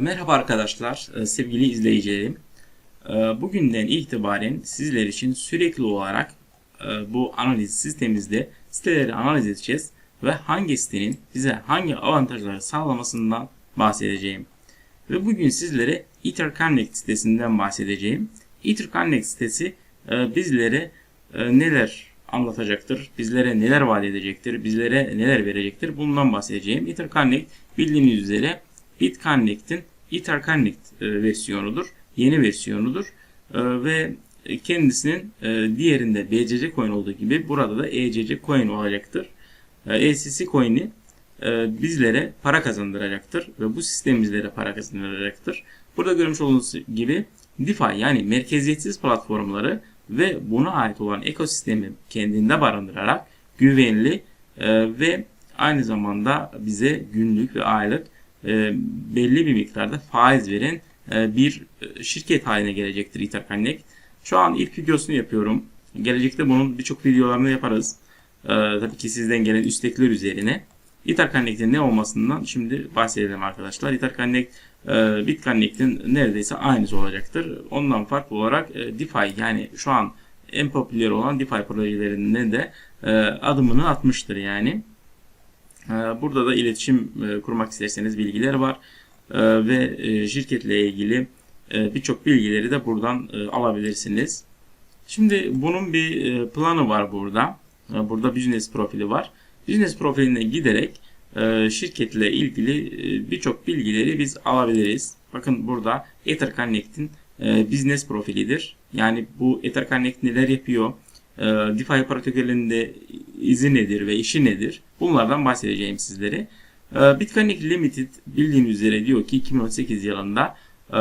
Merhaba arkadaşlar, e, sevgili izleyicilerim. E, Bugünden itibaren sizler için sürekli olarak e, bu analiz sistemimizde siteleri analiz edeceğiz ve hangi sitenin bize hangi avantajları sağlamasından bahsedeceğim. Ve bugün sizlere EtherConnect sitesinden bahsedeceğim. EtherConnect sitesi bizlere neler anlatacaktır, bizlere neler vaat edecektir, bizlere neler verecektir bundan bahsedeceğim. EtherConnect bildiğiniz üzere BitConnect'in EtherConnect e, versiyonudur. Yeni versiyonudur. E, ve kendisinin e, diğerinde BCC coin olduğu gibi burada da ECC coin olacaktır. ECC coin'i bizlere para kazandıracaktır ve bu sistem bizlere para kazandıracaktır. Burada görmüş olduğunuz gibi DeFi yani merkeziyetsiz platformları ve buna ait olan ekosistemi kendinde barındırarak güvenli ve aynı zamanda bize günlük ve aylık e, belli bir miktarda faiz veren e, bir e, şirket haline gelecektir Etherconnect. Şu an ilk videosunu yapıyorum. Gelecekte bunun birçok videolarını yaparız. tabii ki sizden gelen istekler üzerine. Etherconnect'in ne olmasından şimdi bahsedelim arkadaşlar. Etherconnect e, neredeyse aynısı olacaktır. Ondan farklı olarak DeFi yani şu an en popüler olan DeFi projelerinde de adımını atmıştır yani. Ee, burada da iletişim e, kurmak isterseniz bilgiler var. Ee, ve e, şirketle ilgili e, birçok bilgileri de buradan alabilirsiniz. Şimdi bunun bir planı var burada. Burada business profili var. Business profiline giderek şirketle ilgili birçok bilgileri biz alabiliriz. Bakın burada EtherConnect'in business profilidir. Yani bu EtherConnect neler yapıyor? DeFi protokolünde izi nedir ve işi nedir? Bunlardan bahsedeceğim sizlere. Ee, Bitcoin Limited bildiğiniz üzere diyor ki 2018 yılında e,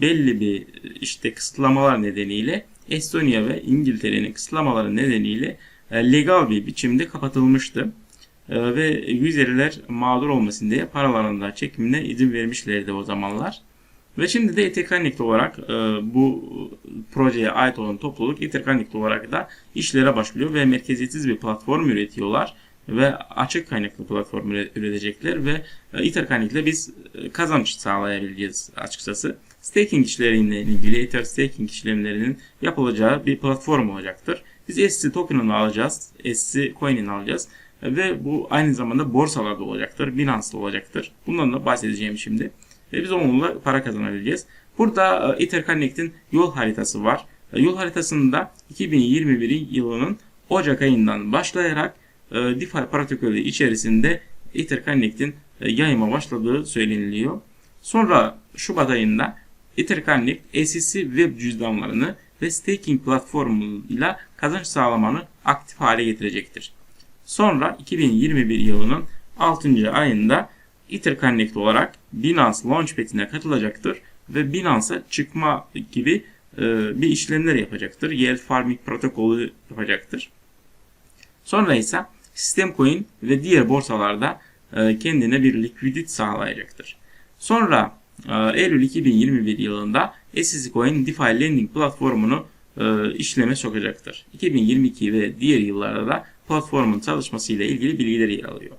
belli bir işte kısıtlamalar nedeniyle Estonya ve İngiltere'nin kısıtlamaları nedeniyle e, legal bir biçimde kapatılmıştı. E, ve yüzeriler mağdur olmasın diye paralarında çekimine izin vermişlerdi o zamanlar. Ve şimdi de Etherconnect olarak bu projeye ait olan topluluk Etherconnect olarak da işlere başlıyor ve merkeziyetsiz bir platform üretiyorlar ve açık kaynaklı platform üretecekler ve e, Ether ile biz e, kazanç sağlayabileceğiz açıkçası. Staking işleriyle ilgili Ether staking işlemlerinin yapılacağı bir platform olacaktır. Biz SC token'ını alacağız, SC coin'ini alacağız ve bu aynı zamanda borsalarda olacaktır, Binance'da olacaktır. Bundan da bahsedeceğim şimdi. Ve biz onunla para kazanabileceğiz. Burada e, Ether Connect'in yol haritası var. Yol haritasında 2021 yılının Ocak ayından başlayarak e, DeFi protokolü içerisinde Etherconnect'in e, yayıma başladığı söyleniliyor. Sonra Şubat ayında Etherconnect SEC web cüzdanlarını ve staking platformuyla kazanç sağlamanı aktif hale getirecektir. Sonra 2021 yılının 6. ayında Etherconnect olarak Binance Launchpad'ine katılacaktır ve Binance'a çıkma gibi e, bir işlemler yapacaktır. Yield Farming protokolü yapacaktır. Sonra ise Sistem Coin ve diğer borsalarda e, kendine bir likvidit sağlayacaktır. Sonra e, Eylül 2021 yılında SEC Coin DeFi Lending platformunu işleme sokacaktır. 2022 ve diğer yıllarda da platformun çalışmasıyla ilgili bilgiler yer alıyor.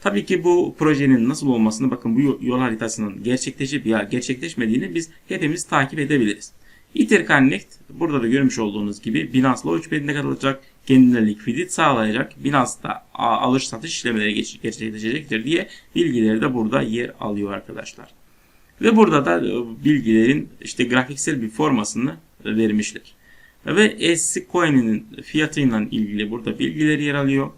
Tabii ki bu projenin nasıl olmasını bakın bu yol haritasının gerçekleşip ya gerçekleşmediğini biz hepimiz takip edebiliriz. Ether Connect burada da görmüş olduğunuz gibi Binance Launchpad'ine katılacak, kendine likvidit sağlayacak, Binance'da alış satış işlemleri gerçekleşecektir diye bilgileri de burada yer alıyor arkadaşlar. Ve burada da e, bilgilerin işte grafiksel bir formasını vermişler. Ve SC Coin'in fiyatıyla ilgili burada bilgiler yer alıyor.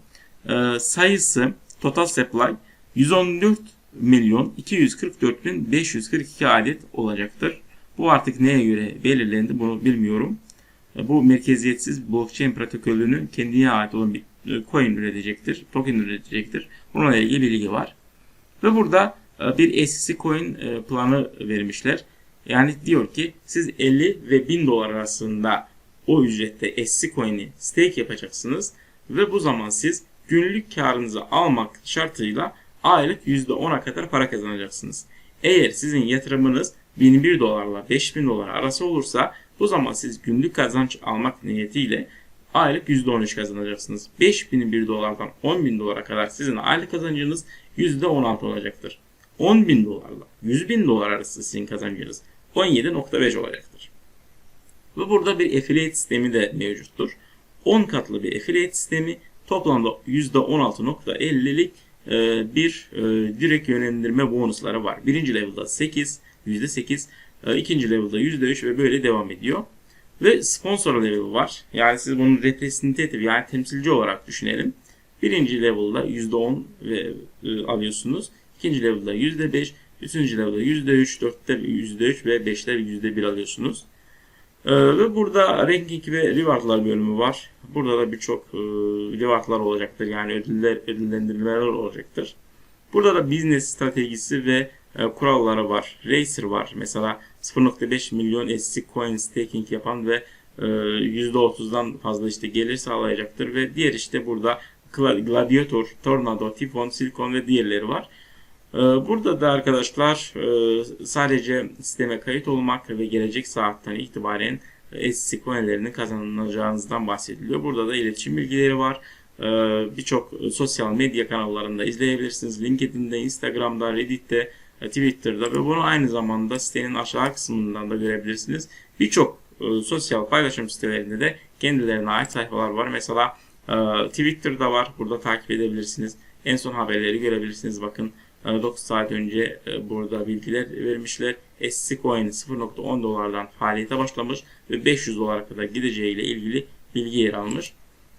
E, sayısı total supply 114 milyon 244 bin 542 adet olacaktır. Bu artık neye göre belirlendi bunu bilmiyorum. E, bu merkeziyetsiz blockchain protokolünün kendine ait olan bir e, coin üretecektir, token üretecektir. Bununla ilgili bilgi var. Ve burada e, bir SEC coin planı vermişler. Yani diyor ki siz 50 ve 1000 dolar arasında o ücrette SEC coin'i stake yapacaksınız ve bu zaman siz günlük karınızı almak şartıyla aylık %10'a kadar para kazanacaksınız. Eğer sizin yatırımınız 1001 dolarla 5000 dolar arası olursa bu zaman siz günlük kazanç almak niyetiyle aylık %13 kazanacaksınız. 5001 dolardan 10.000 dolara kadar sizin aylık kazancınız %16 olacaktır. 10 bin dolarla 100 bin dolar arası sizin kazancınız 17.5 olacaktır. Ve burada bir affiliate sistemi de mevcuttur. 10 katlı bir affiliate sistemi toplamda %16.50'lik e, bir e, direkt yönlendirme bonusları var. Birinci level'da 8, %8, e, ikinci level'da %3 ve böyle devam ediyor. Ve sponsor level var. Yani siz bunu representative yani temsilci olarak düşünelim. Birinci level'da %10 ve alıyorsunuz. İkinci level'da %5, üçüncü level'da %3, dörtte %3 ve beşte %1 alıyorsunuz. Ee, ve burada ranking ve rewardlar bölümü var. Burada da birçok e, rewardlar olacaktır. Yani ödüller, ödüllendirmeler olacaktır. Burada da business stratejisi ve e, kuralları var. Racer var. Mesela 0.5 milyon SC coin staking yapan ve e, %30'dan fazla işte gelir sağlayacaktır. Ve diğer işte burada Gla- Gladiator, Tornado, Typhoon, Silicon ve diğerleri var. Ee, Burada da arkadaşlar e, sadece sisteme kayıt olmak ve gelecek saatten itibaren SC coinlerini kazanacağınızdan bahsediliyor. Burada da iletişim bilgileri var. Ee, Birçok sosyal medya kanallarında izleyebilirsiniz. LinkedIn'de, Instagram'da, Reddit'te, e, Twitter'da ve bunu aynı zamanda sitenin aşağı kısmından da görebilirsiniz. Birçok e, sosyal paylaşım sitelerinde de kendilerine ait sayfalar var. Mesela Twitter'da var. Burada takip edebilirsiniz. En son haberleri görebilirsiniz. Bakın 9 saat önce e, burada bilgiler vermişler. SC Coin 0.10 dolardan faaliyete başlamış ve 500 dolara kadar gideceği ile ilgili bilgi yer almış.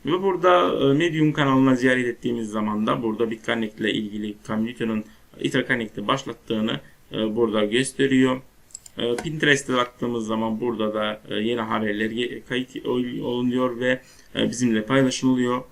Ve burada e, Medium kanalına ziyaret ettiğimiz zaman da burada Bitconnect ile ilgili community'nin Etherconnect'i başlattığını e, burada gösteriyor. Pinterest'e baktığımız zaman burada da yeni haberler kayıt olunuyor ve bizimle paylaşılıyor.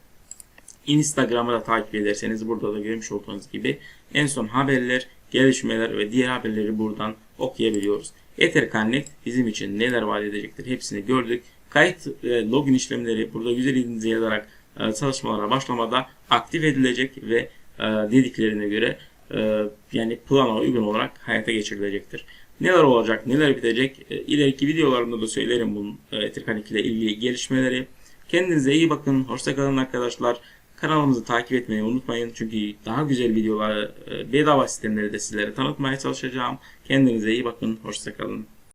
Instagram'ı da takip ederseniz burada da görmüş olduğunuz gibi en son haberler, gelişmeler ve diğer haberleri buradan okuyabiliyoruz. Ether Connect bizim için neler vaat edecektir hepsini gördük. Kayıt e, login işlemleri burada güzel ilginizi yazarak e, çalışmalara başlamada aktif edilecek ve e, dediklerine göre e, yani plana uygun olarak hayata geçirilecektir. Neler olacak, neler bitecek e, ileriki videolarımda da söylerim bunun e, Ether Connect ile ilgili gelişmeleri. Kendinize iyi bakın. Hoşçakalın arkadaşlar. Kanalımızı takip etmeyi unutmayın. Çünkü daha güzel videolar, e, bedava sistemleri de sizlere tanıtmaya çalışacağım. Kendinize iyi bakın. Hoşçakalın.